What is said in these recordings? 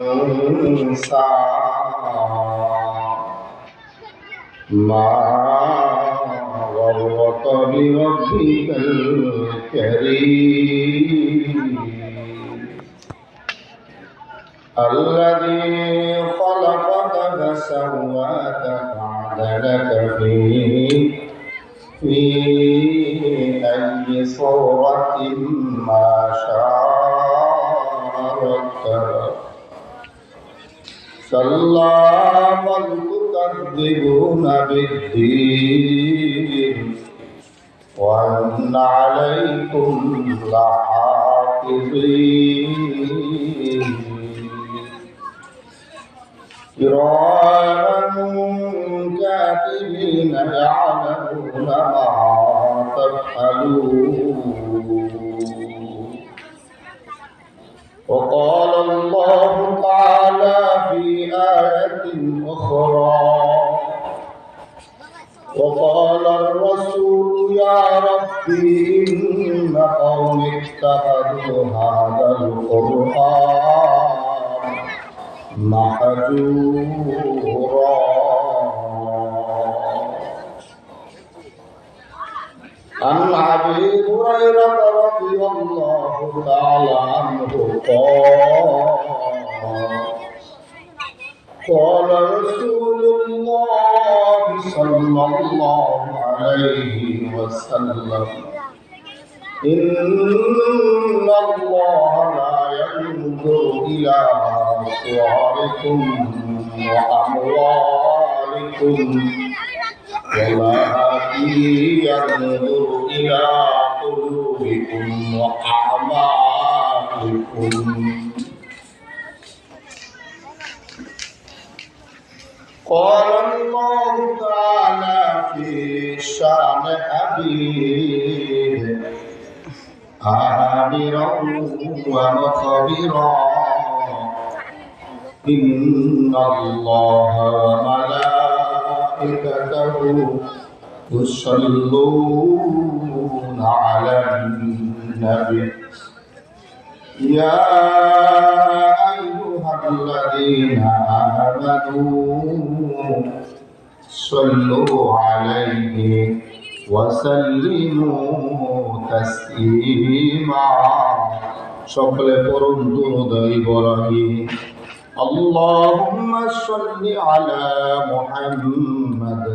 أنسى ما غرك بربك الكريم الذي خلقك فسواك فعدلك في في أي صورة ما شاء ركبك كلا بل تكذبون بالدين وأن عليكم لحافظين تعالى عنه قال قال رسول الله صلى الله عليه وسلم إن الله لا ينظر إلى صوركم وأموالكم ولكن ينظر إلى قلوبكم وأعمالكم قال الله تعالى في شان حبيب آمرا ومخبرا إن الله وملائكته يصلون على النبي يا أيها الذين آمنوا صلوا عليه وسلموا تسليما সকলে পড়ুন দুরুদ ইব্রাহিম اللهم صل على محمد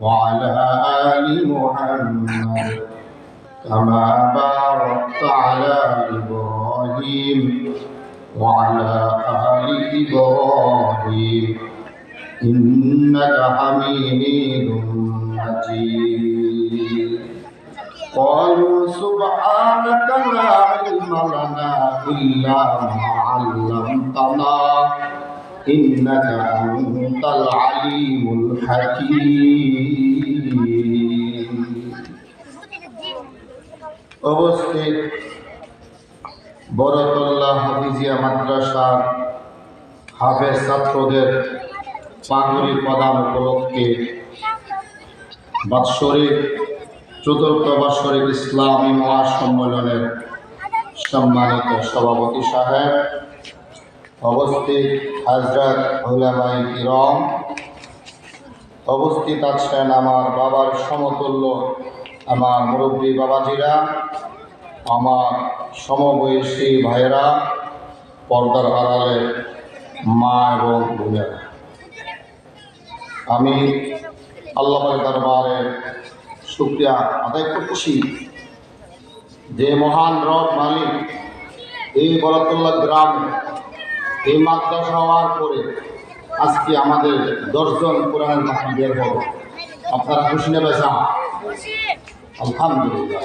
وعلى آل محمد كما باركت على إبراهيم وعلى آل إبراهيم. إنك حميد مجيد. قالوا سبحانك لا علم لنا إلا ما علمتنا. إنك أنت العليم الحكيم অবস্থিত বরকল্লাহ হাফিজিয়া মাদ্রাসার হাফেজ ছাত্রদের পাগড়ি প্রদান উপলক্ষে বাৎসরিক চতুর্থ বাৎসরিক ইসলামী মহাসম্মেলনের সম্মানিত সভাপতি সাহেব অবস্থিত হাজরত উলামাই কিরম। অবস্থিত আছেন আমার বাবার সমতুল্য, আমার মুরব্বী বাবাজিরা, আমার সমবয়সী ভাইয়েরা, পর্দার আড়ালে মা এবং বোনেরা। আমি আল্লাহের দরবারে শুক্রিয়া আদায় করছি যে মহান রব মালিক এই বরাতুল্লাহ গ্রামে এই মাদ্রাসা হওয়ার পরে আজকে আমাদের দশজন কোরআন বের হবে আপনারা খুশি নেবে আলহামদুলিল্লাহ।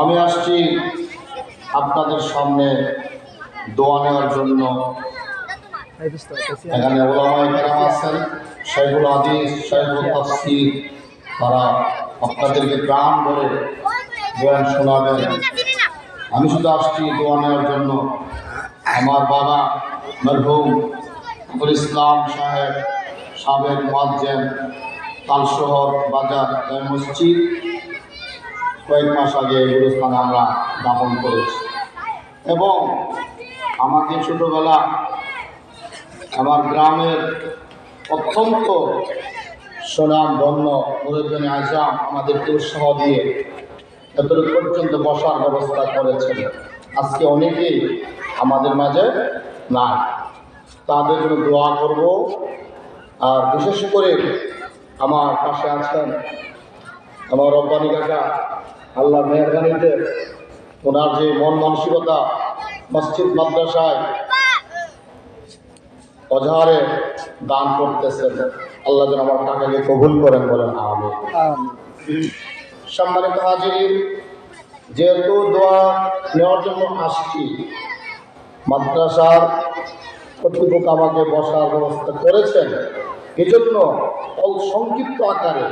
আমি আসছি আপনাদের সামনে দোয়া নেওয়ার জন্য। এখানে ওলামাই আছেন শেখুল হাদিস শেখুল তাফসির। তারা আপনাদেরকে প্রাণ করে বয়ান শোনাবেন। আমি শুধু আসছি দোয়া নেওয়ার জন্য। আমার বাবা মরহুম আবুল ইসলাম সাহেব, সাবেক মোয়াজ্জেম তালশহর বাজার মসজিদ। কয়েক মাস আগে গুরুস্থানে আমরা দাপন করেছি। এবং আমাকে ছোটোবেলা আমার গ্রামের অত্যন্ত সুনাম ধন্য মুরব্বী আজম আমাদেরকে উৎসাহ দিয়ে এতটুকু পর্যন্ত বসার ব্যবস্থা করেছেন। আজকে অনেকেই আমাদের মাঝে না তাদের জন্য দোয়া করব। আর বিশেষ করে আমার পাশে আছেন আমার রব্বানি কাকা, আল্লাহ মেহরবানিতে ওনার যে মন মানসিকতা, মসজিদ, মাদ্রাসায় অজাহারে দান করতেছেন। আল্লাহ যেন আমার টাকাকে কবুল করেন বলেন আমি সম্মানিত হাজির যেহেতু দোয়া নেওয়ার জন্য আসছি মাদ্রাসার কর্তৃপক্ষ আমাকে বসার ব্যবস্থা করেছেন এজন্য অল সংক্ষিপ্ত আকারে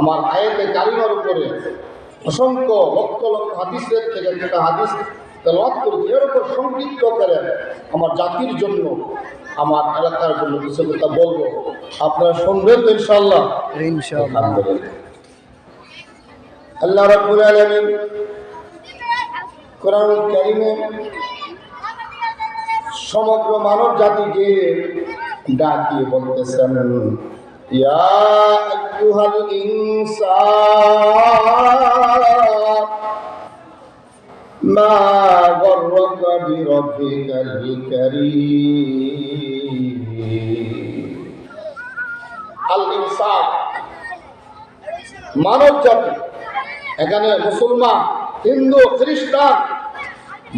আমার আয়াতে কালিমার উপরে অসংখ্য লক্ষ লক্ষ হাদিসের থেকে একটা হাদিস তেলাওয়াত করেছি। এর উপর সংক্ষিপ্ত করে আমার জাতির জন্য আমার এলাকার জন্য কিছু কথা বলব। আপনারা শুনবেন ইনশাল্লাহ আলহামদুলিল্লাহ। আল্লাহ রাব্বুল আলামিন কোরআন কারিমে সমগ্র মানব জাতিকে ডাক দিয়ে বলতেছেন, ইয়া আইয়ুহাল ইনসান মা মানব জাতি এখানে মুসলমান, হিন্দু, খ্রিস্টান,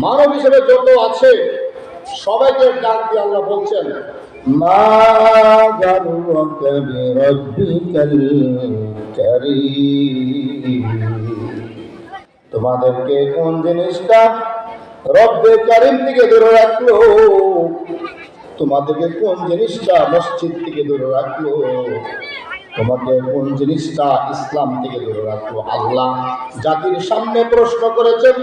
মানব হিসেবে যত আছে, সবাইকে ডাক দিয়ে আল্লাহ বলছেন তোমাদেরকে কোন জিনিসটা রব্বে কারিম থেকে দূরে রাখল? তোমাদেরকে কোন জিনিসটা মসজিদ থেকে দূরে রাখল? তোমাকে কোন জিনিসটা ইসলাম থেকে দূরে রাখলো আল্লাহ জাতির সামনে প্রশ্ন করেছেন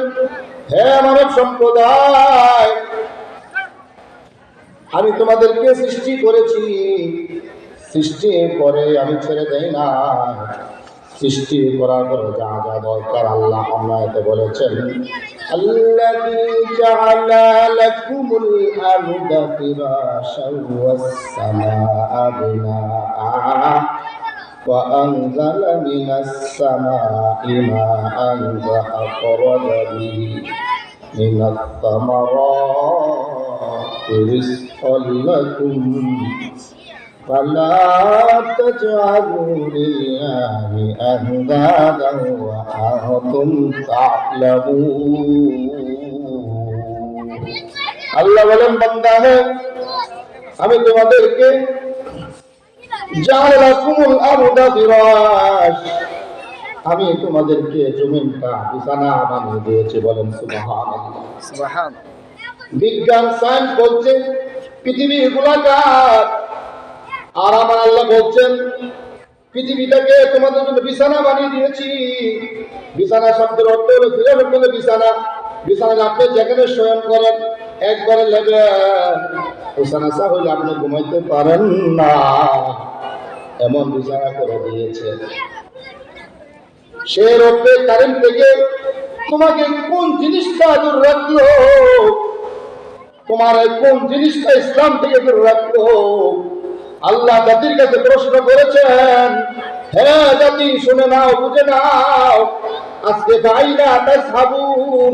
হে মানব সম্প্রদায় আমি তোমাদেরকে সৃষ্টি করেছি সৃষ্টি করে আমি ছেড়ে দেই না সৃষ্টি করার পরে যা যা দরকার আল্লাহ আল্লাহতে বলেছেন الذي جعل لكم الأرض فراشا والسماء بناء وأنزل من السماء ماء فأخرج به من الثمرات رزقا لكم فلا تجعلوا لله أندادا وأنتم تعلمون আল্লাহ বলেন বান্দা হে আমি তোমাদেরকে জালাকুমুল আরদা ফিরাশ আমি তোমাদেরকে জমিনটা বিছানা বানিয়ে দিয়েছি বলেন বিজ্ঞান সায়েন্স বলছে পৃথিবী গোলাকার। আর আমার আল্লাহ বলছেন পৃথিবীটাকে তোমাদের জন্য বিছানা বানিয়ে দিয়েছি। বিছানা শব্দের অর্থ হলো বিছানা। বিছানা আপনি যেখানে শয়ন করেন একবারে বিছানা চা হইলে আপনি ঘুমাইতে পারেন না। এমন বিছানা করে দিয়েছে। সে রব্বে কারেন্ট থেকে, তোমাকে কোন জিনিসটা দূর রাখল তোমার কোন জিনিসটা ইসলাম থেকে দূর রাখল আল্লাহ জাতির কাছে প্রশ্ন করেছেন হ্যাঁ জাতি, শুনে নাও, বুঝে নাও, আজকে ভাইরা তাই সাবুন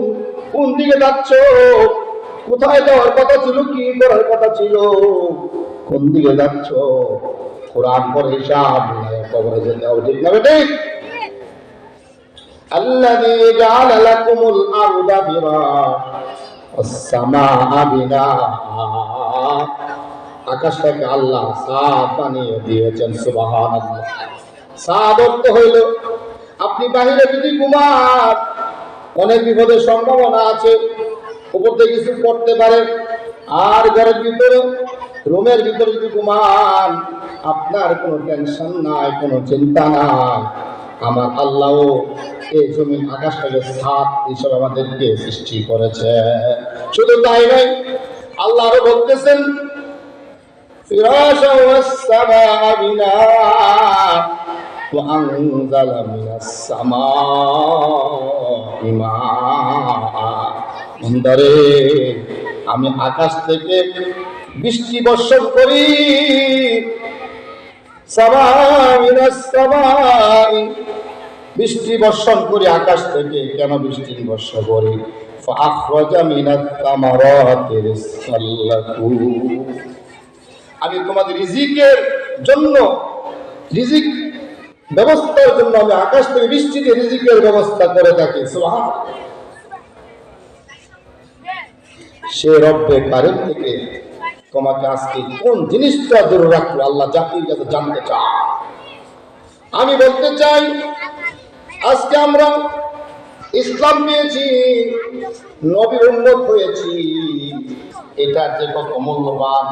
কোন দিকে যাচ্ছ? কোথায় যাওয়ার কথা ছিল কি করার কথা ছিল কোন দিকে যাচ্ছ কোরআন পরে হিসাব নিয়ে কবরে যেতে হবে ঠিক না বেঠিক الذي جعل لكم الأرض فراشا والسماء بناء আকাশটাকে আল্লাহ সাদ বানিয়ে দিয়েছেন সুবাহান সাদ অর্থ হইল আপনি বাহিরে যদি ঘুমান অনেক বিপদের সম্ভাবনা আছে উপর থেকে কিছু করতে পারে আর ঘরের ভিতরে রুমের ভিতরে যদি ঘুমান আপনার কোনো টেনশন নাই কোনো চিন্তা নাই আমার আল্লাহ এই জমিন আকাশটাকে সাত হিসেবে আমাদেরকে সৃষ্টি করেছে শুধু তাই নয় আল্লাহ আরো বলতেছেন فراشا والسماء بناء وأنزل من السماء ماء অন্ধারে আমি আকাশ থেকে বৃষ্টি বর্ষণ করি। বৃষ্টি বর্ষণ করি, আকাশ থেকে কেন বৃষ্টি বর্ষণ করি? আমি তোমাদের রিজিকের জন্য, রিজিক ব্যবস্থার জন্য আমি আকাশ থেকে বৃষ্টিতে রিজিকের ব্যবস্থা করে থাকি সে রব্বে কারের থেকে তোমাকে আজকে কোন জিনিসটা দূরে রাখল? আল্লাহ জাতির কাছে জানতে চায়। আমি বলতে চাই, আজকে আমরা ইসলাম পেয়েছি নবীর উন্নত হয়েছি। এটা যে কত মূল্যবান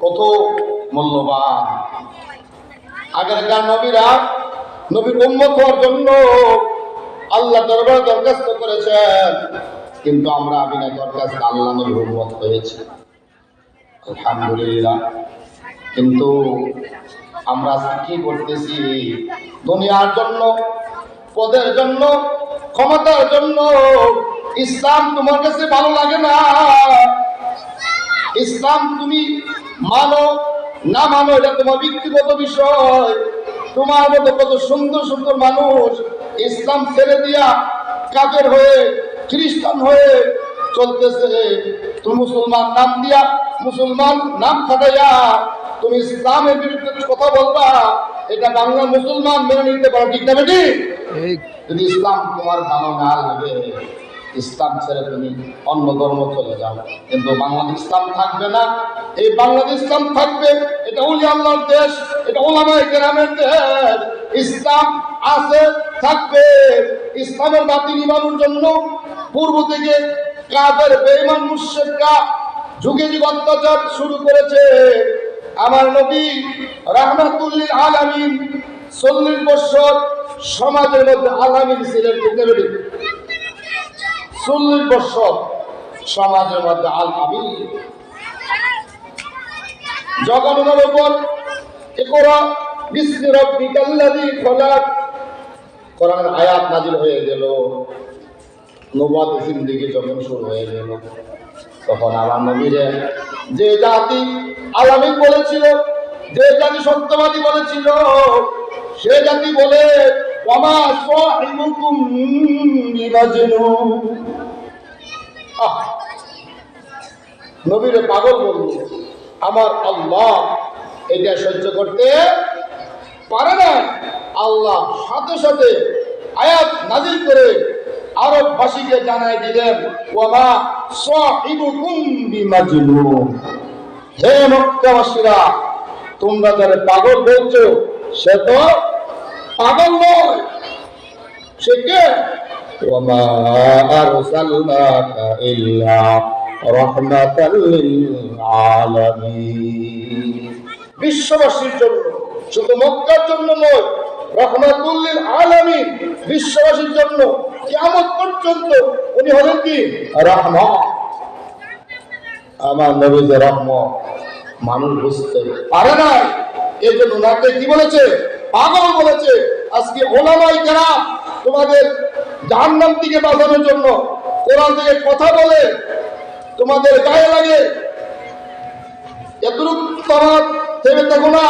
কত মূল্যবান। আগেরকার নবীরা নবীর উন্মত হওয়ার জন্য আল্লাহ দরবার দরখাস্ত করেছেন। কিন্তু আমরা বিনা দরখাস্ত আল্লাহ উন্মত হয়েছি। আলহামদুলিল্লাহ। কিন্তু আমরা কি করতেছি? দুনিয়ার জন্য, পদের জন্য, ক্ষমতার জন্য, ইসলাম তোমার কাছে ভালো লাগে না? ইসলাম তুমি মানো, না মানো, এটা তোমার ব্যক্তিগত বিষয়। তোমার মতো কত সুন্দর সুন্দর মানুষ ইসলাম ছেড়ে দিয়া কাজের হয়ে খ্রিস্টান হয়ে চলতেছে তুমি মুসলমান নাম দিয়া মুসলমান নাম খাটাইয়া তুমি ইসলামের বিরুদ্ধে কথা বলবা এটা বাংলা মুসলমান মেনে নিতে পারো ঠিক না বেটি? যদি ইসলাম তোমার ভালো না লাগে ইসলাম ছেড়ে তুমি অন্য ধর্ম চলে যাও। কিন্তু বাংলাদেশ ইসলাম থাকবে না। এই বাংলাদেশ ইসলাম থাকবে এটা উলি আল্লাহর দেশ এটা ওলামায় গ্রামের দেশ। ইসলাম আছে থাকবে। ইসলামের বাতি নিবানোর জন্য পূর্ব থেকে কাদের বেঈমান মুশরিকরা যুগে যুগ অত্যাচার শুরু করেছে। আমার নবী রাহমাতুল্লিল আলামিন চল্লিশ বছর সমাজের মধ্যে আলামিন ছিলেন? চল্লিশ বছর সমাজের মধ্যে আল আমিন জগন্নাথের উপর একরা বিষ্ণু রব্বিকাল্লাযী খলাক কোরআনের আয়াত নাজিল হয়ে গেল। নবাদ জিন্দিগি যখন শুরু হয়ে গেল, তখন আমার নবীরে যে জাতি আলামিন বলেছিল, যে জাতি সত্যবাদী বলেছিল, সে জাতি বলে নবীরে পাগল বলল, আমার আল্লাহ এটা সহ্য করতে পারে না আল্লাহ সাথে সাথে আয়াত নাজির করে আরববাসীকে জানাই দিলেন ওমা সাহিবুকুম বিমাজনুন। হে মক্কাবাসীরা, তোমরা যারা পাগল বলছো, সে তো পাগল নয়। সে কে? ওমা আরসালনাকা ইল্লা রাহমাতাল লিল আলামিন। বিশ্ববাসীর জন্য, শুধু মক্কার জন্য নয় রহমাতুল্লিল আলামিন বিশ্ববাসীর জন্য কিয়ামত পর্যন্ত উনি হলেন কি? রহমত আমার নবী যে রহমত মানুষ বুঝতে পারে না এই জন্য ওনাকে কি বলেছে? পাগল বলেছে। আজকে ওলামাই কেনা তোমাদের জাহান্নাম থেকে বাঁচানোর জন্য কোরআন থেকে কথা বলে তোমাদের গায়ে লাগে। এতটুকু তোমার থেমে থাকো না।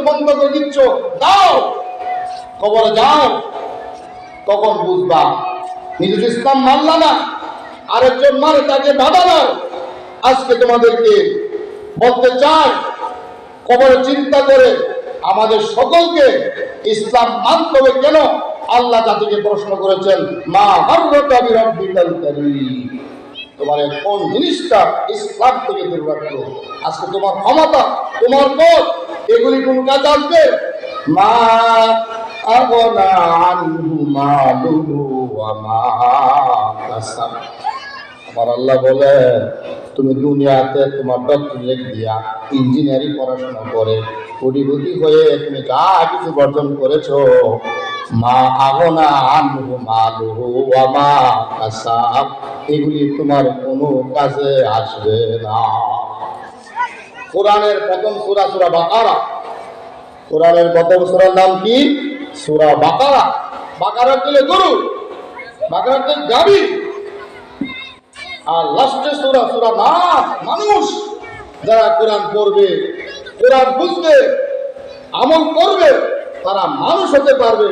বন্ধ করে দিচ্ছ। তখন বুঝবা, নিজের ইসলাম না। তাকে দাও। আজকে তোমাদেরকে বলতে চিন্তা করে আমাদের সকলকে ইসলাম মানতে হবে কেন? আল্লাহ জাতিকে প্রশ্ন করেছেন, মা কারীম। তোমার কোন জিনিসটা ইসলাম থেকে দূর আজকে তোমার ক্ষমতা, তোমার পথ এগুলি কোন কাজ আসবে? মা আগনা আনহু মালুহু ওয়া মা কাসাব। আমার আল্লাহ বলে, তুমি দুনিয়াতে তোমার ডক্টরেট দিয়া ইঞ্জিনিয়ারিং পড়াশোনা করে কোটিপতি হয়ে তুমি যা কিছু বর্জন করেছ, মা আগনা আনহু মালুহু ওয়া মা কাসাব। এগুলি তোমার কোনো কাজে আসবে না। কোরআনের প্রথম সূরা সূরা বাকারা। কোরআনের প্রথম সূরার নাম কি? সূরা বাকারা। বাকারা দিলে গরু, বাকারা দিলে গাবি। আর লাস্টে সূরা সূরা নাস মানুষ। যারা কোরআন পড়বে, কোরআন বুঝবে, আমল করবে, তারা মানুষ হতে পারবে।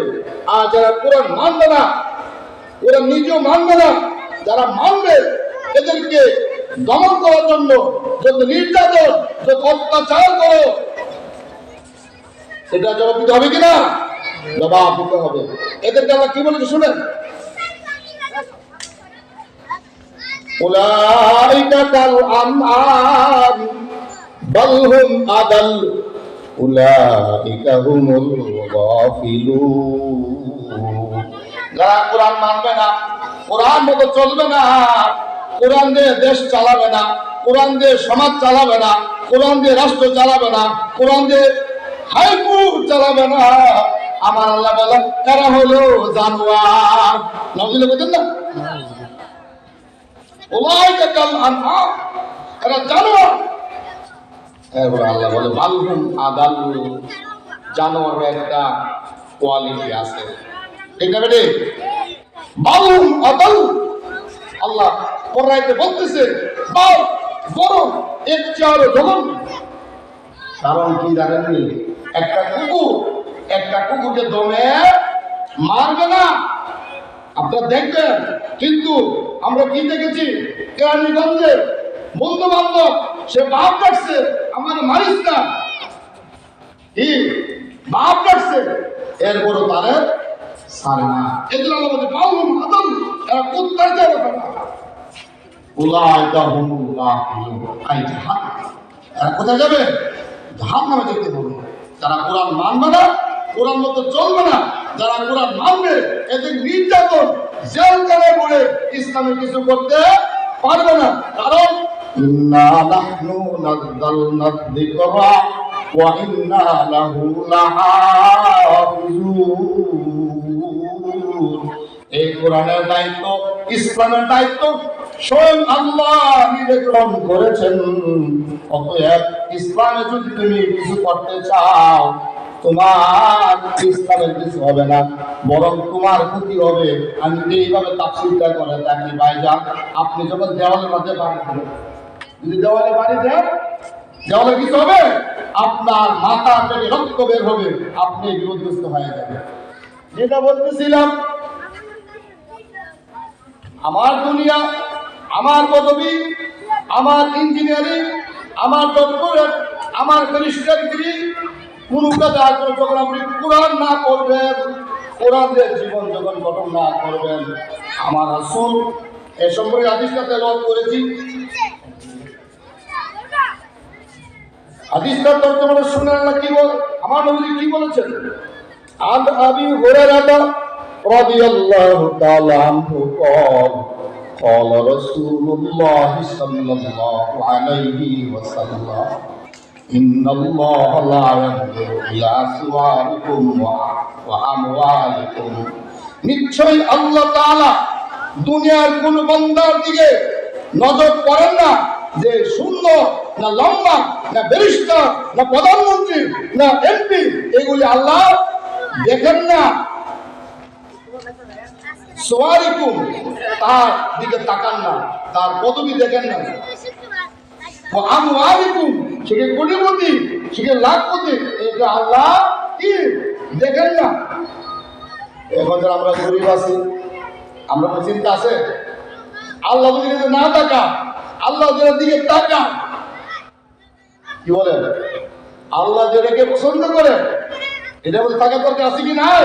আর যারা কোরআন মানবে না কোরআন নিজেও মানবে না। যারা মানবে এদেরকে দমন করার জন্য যত নির্যাতন যত অত্যাচার করো সেটা জবাব দিতে হবে কিনা জবাব দিতে হবে এদেরকে আমরা কি বলেছি শুনেন أولئك كالأنعام بل هم أضل أولئك هم الغافلون যারা কোরআন মানবে না কোরআন মতো চলবে না। কোরআন দিয়ে দেশ চালাবে না। কোরআন দিয়ে সমাজ চালাবে না। কোরআন দিয়ে রাষ্ট্র চালাবে না। কোরআন দিয়ে হাইকোর্ট চালাবে না। আমার আল্লাহ বলেন এরা হলো জানোয়ার? নজরে বুঝেন না? ওলাইকা কাল আনহার এরা জানোয়ার। এরপর আল্লাহ বলে বালহুম আদাল জানোয়ারের একটা কোয়ালিটি আছে। ঠিক না বেটে? বালহুম আদাল আল্লাহ কোরআনে বলতেছে, বাল বড় এর চেয়ে আরও কারণ কি জানেননি একটা কুকুর, একটা কুকুরকে দমে মারবে না। আপনারা দেখবেন, কিন্তু আমরা কি দেখেছি? কেরানীগঞ্জে বন্ধু বান্ধব সে বাপ ডাকছে আমার মারিস না বাপ ডাকছে এরপরও তারে সারে না এদের আল্লাহ আদম এরা উলাইকা আই জাহান্নাম এরা কোথায় যাবে? জাহান্নামে যেতে বলবে যারা কোরআন মানবে না কোরআন মতো চলবে না যারা কোরআন মানবে এদের নির্যাতন জেল করে পড়ে ইসলামে কিছু করতে পারবে না। কারণ নাহনু নাযালনা যিকরা ওয়া ইন্না লাহু লাহাফিজুন। এই কোরআনের দায়িত্ব, ইসলামের দায়িত্ব, স্বয়ং আল্লাহ নিজে গ্রহণ করেছেন। অতএব ইসলামে যদি তুমি কিছু করতে চাও, তোমার ইসলামের কিছু হবে না, বরং তোমার ক্ষতি হবে। আমি এইভাবে তাফসিলটা করে থাকি, ভাইজান। আপনি যখন দেওয়ালের মধ্যে বাড়ি যদি দেওয়ালে বাড়ি দেন, দেওয়ালে কিছু হবে? আপনার মাথা থেকে রক্ত বের হবে, আপনি বিরোধগ্রস্ত হয়ে যাবেন। যেটা বলতেছিলাম আমার দুনিয়া, আমার পদবি, আমার ইঞ্জিনিয়ারিং, আমার ডক্টরেট, আমার ব্যারিস্টার ডিগ্রি, কোনো কাজে আগ্রহ যখন আপনি কোরআন না করবেন কোরআনদের জীবন যখন গঠন না করবেন। আমার আসুন এ সম্পর্কে আদিষ্টাতে তেল করেছি। হাদিসটা তর্জমাটা শুনে আল্লাহ কি বল আমার নবীজি কি বলেছেন? আন আবি হুরায়রা رضي الله تعالى عنه قال قال رسول الله صلى الله عليه وسلم إن الله لا ينظر إلى صوركم وأموالكم নিশ্চয়ই আল্লাহ তাআলা দুনিয়ার কোন বান্দার দিকে নজর করেন না যে সুন্দর না লম্বা না ব্যারিস্টার না প্রধানমন্ত্রী না এমপি এগুলি আল্লাহ দেখেন না সোয়ারিকুম তার দিকে তাকান না, তার পদবি দেখেন না। আমওয়ালিকুম সেকে কোটিপতি সেকে লাখপতি? এটা আল্লাহ কি? দেখেন না। এখন যারা আমরা গরিব আছি, আমরা চিন্তা আছে। আল্লাহ যদি না তাকা আল্লাহ দিকে তাকা কি বলেন? আল্লাহ যেটাকে পছন্দ করে এটা বলে থাকার দরকার আছে কি নাই?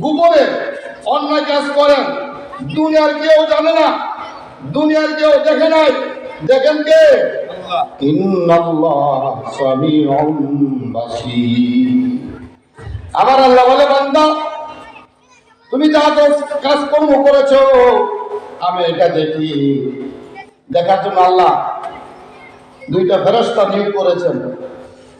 গোপনে অন্যায় কাজ করেন। দুনিয়ার কেউ জানে না। দুনিয়ার কেউ দেখে নাই। দেখেন কে? আবার আল্লাহ বলে বান্দা তুমি যা কাজকর্ম করেছ আমি এটা দেখি। দেখার জন্য আল্লাহ দুইটা ফেরস্তা নিয়োগ করেছেন।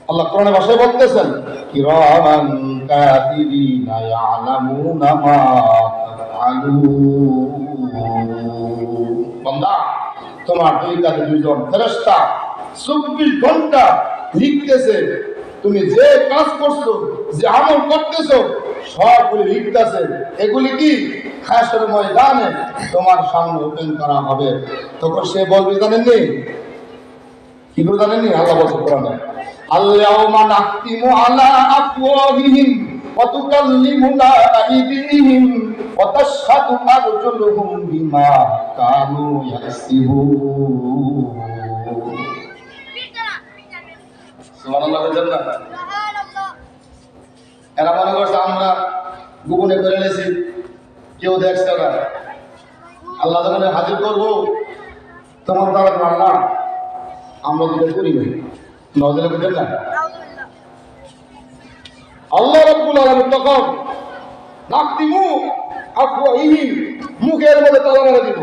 আল্লাহ কোরআনে ভাষায় বলতেছেন কিরামান কাতিবিনা ইয়ালামুনা মা তাফআলুন বান্দা, তোমার দুই কাছে দুইজন ফেরেশতা 24 ঘণ্টা লিখতেছে, তুমি যে কাজ করছ, যে আমল করতেছো সবগুলি লিখতেছে। এগুলি কি? খাসের ময়দানে তোমার সামনে ওপেন করা হবে। তখন সে বলবে, জানেননি? কি করে জানেননি? আল্লাহ বলছে কোরআনে। আল্লাহুম্মা নাখতিমু আলা আফওয়াহিহিম ওয়া তুকাল্লিমুনা আইদিহিম ওয়া তাশহাদু আরজুলুহুম বিমা কানু ইয়াকসিবুন। সুবহানাল্লাহ বলছেন না এরা মনে করছে আমরা গোপনে করে নিয়েছি কেউ দেখছে না। আল্লাহ যখন হাজির করব তোমার আল্লাহ আমরা যেটা করি না নজরে বুঝেন না? আল্লাহ রব্বুল আলামিন তখন নাকতিমু আফওয়াহিহিম মুখের মধ্যে তালা মেরে দিব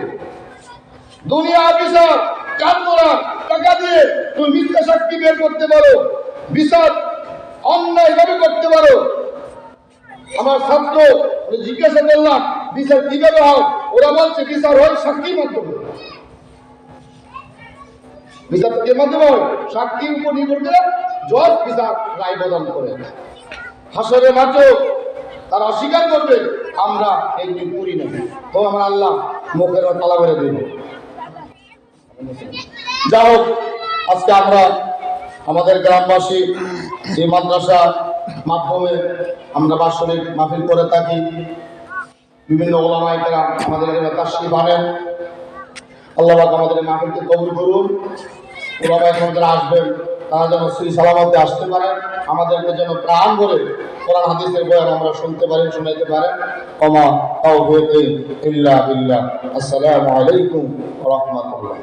দুনিয়া বিচার কাজ করা টাকা দিয়ে তুমি মিথ্যা সাক্ষী বের করতে পারো বিচার অন্যায় ভাবে করতে পারো। আমার ছাত্র জিজ্ঞাসা করলাম বিচার কীভাবে হয়? ওরা বলছে বিচার হয় সাক্ষীর মাধ্যমে। বিচার কে মাধ্যমে সাক্ষীর উপর নির্ভর করে জজ বিচার রায় প্রদান করে। হাসরে মাত্র তারা অস্বীকার করবে, আমরা একদিন করি না তো আমার আল্লাহ মুখের তালা করে দেব যা হোক, আজকে আমরা আমাদের গ্রামবাসী যে মাদ্রাসা মাধ্যমে আমরা বাৎসরিক মাহফিল করে থাকি, বিভিন্ন ওলামাইকেরা আমাদের এখানে তাসি বানেন আল্লাহ আমাদের এই মাহফিলকে কবুল করুন। ওলামাই যারা আসবেন, তারা যেন শ্রী সালামতে আসতে পারেন। আমাদেরকে যেন প্রাণ ভরে কোরআন, হাদিসের বয়ান আমরা শুনতে পারি, শুনাইতে পারেন। কমা তাও ইল্লা আসসালামু আলাইকুম রাহমাতুল্লাহ।